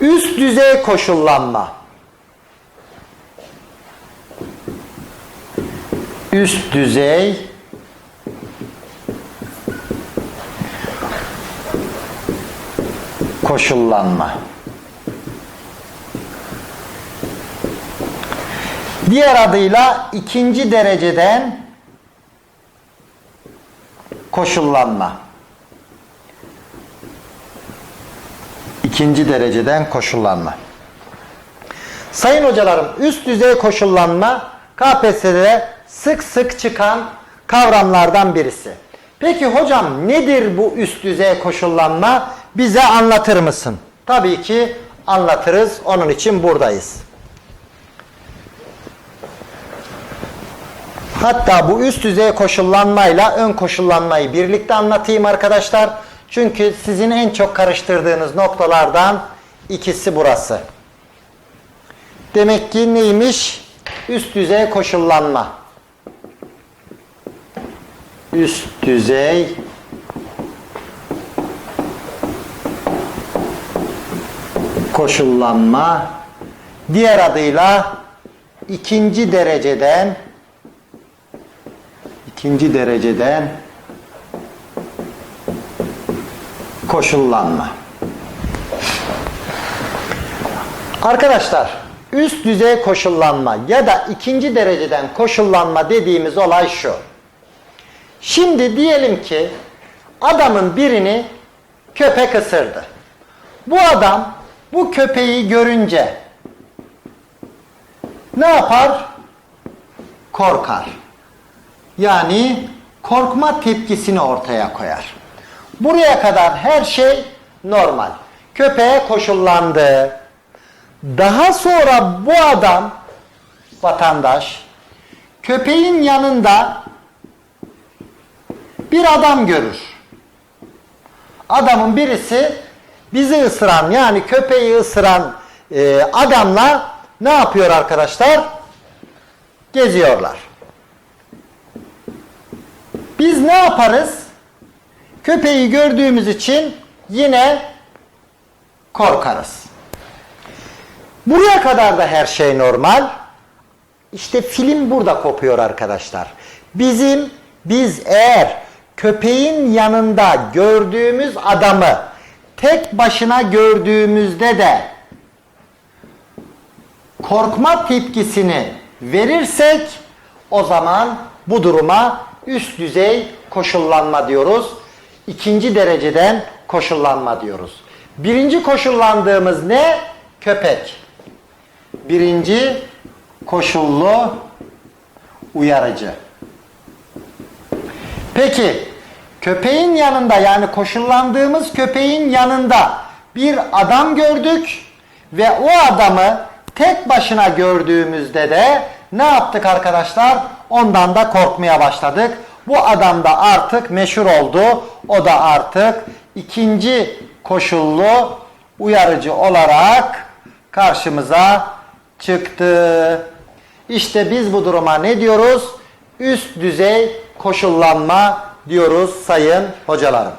Üst düzey koşullanma. Üst düzey koşullanma. Diğer adıyla ikinci dereceden koşullanma. İkinci dereceden koşullanma. Sayın hocalarım üst düzey koşullanma KPSS'de sık sık çıkan kavramlardan birisi. Peki hocam nedir bu üst düzey koşullanma? Bize anlatır mısın? Tabii ki anlatırız. Onun için buradayız. Hatta bu üst düzey koşullanmayla ön koşullanmayı birlikte anlatayım arkadaşlar. Çünkü sizin en çok karıştırdığınız noktalardan ikisi burası. Demek ki neymiş? Üst düzey koşullanma. Üst düzey koşullanma diğer adıyla ikinci dereceden ikinci dereceden koşullanma. Arkadaşlar üst düzey koşullanma ya da ikinci dereceden koşullanma dediğimiz olay şu. Şimdi diyelim ki adamın birini köpek ısırdı. Bu adam bu köpeği görünce ne yapar? Korkar. Yani korkma tepkisini ortaya koyar. Buraya kadar her şey normal. Köpeğe koşullandı. Daha sonra bu adam vatandaş köpeğin yanında bir adam görür. Adamın birisi bizi ısıran yani köpeği ısıran e, adamla ne yapıyor arkadaşlar? Geziyorlar. Biz ne yaparız? Köpeği gördüğümüz için yine korkarız. Buraya kadar da her şey normal. İşte film burada kopuyor arkadaşlar. Bizim biz eğer köpeğin yanında gördüğümüz adamı tek başına gördüğümüzde de korkma tepkisini verirsek o zaman bu duruma üst düzey koşullanma diyoruz. İkinci dereceden koşullanma diyoruz. Birinci koşullandığımız ne? Köpek. Birinci koşullu uyarıcı. Peki köpeğin yanında yani koşullandığımız köpeğin yanında bir adam gördük ve o adamı tek başına gördüğümüzde de ne yaptık arkadaşlar? Ondan da korkmaya başladık. Bu adam da artık meşhur oldu. O da artık ikinci koşullu uyarıcı olarak karşımıza çıktı. İşte biz bu duruma ne diyoruz? Üst düzey koşullanma diyoruz sayın hocalarım.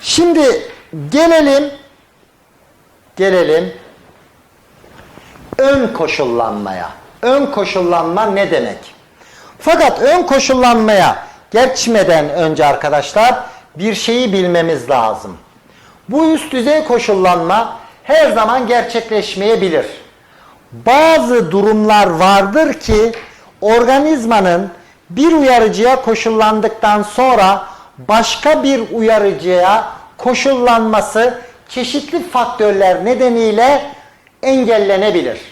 Şimdi gelelim gelelim ön koşullanmaya. Ön koşullanma ne demek? Fakat ön koşullanmaya geçmeden önce arkadaşlar bir şeyi bilmemiz lazım. Bu üst düzey koşullanma her zaman gerçekleşmeyebilir. Bazı durumlar vardır ki organizmanın bir uyarıcıya koşullandıktan sonra başka bir uyarıcıya koşullanması çeşitli faktörler nedeniyle engellenebilir.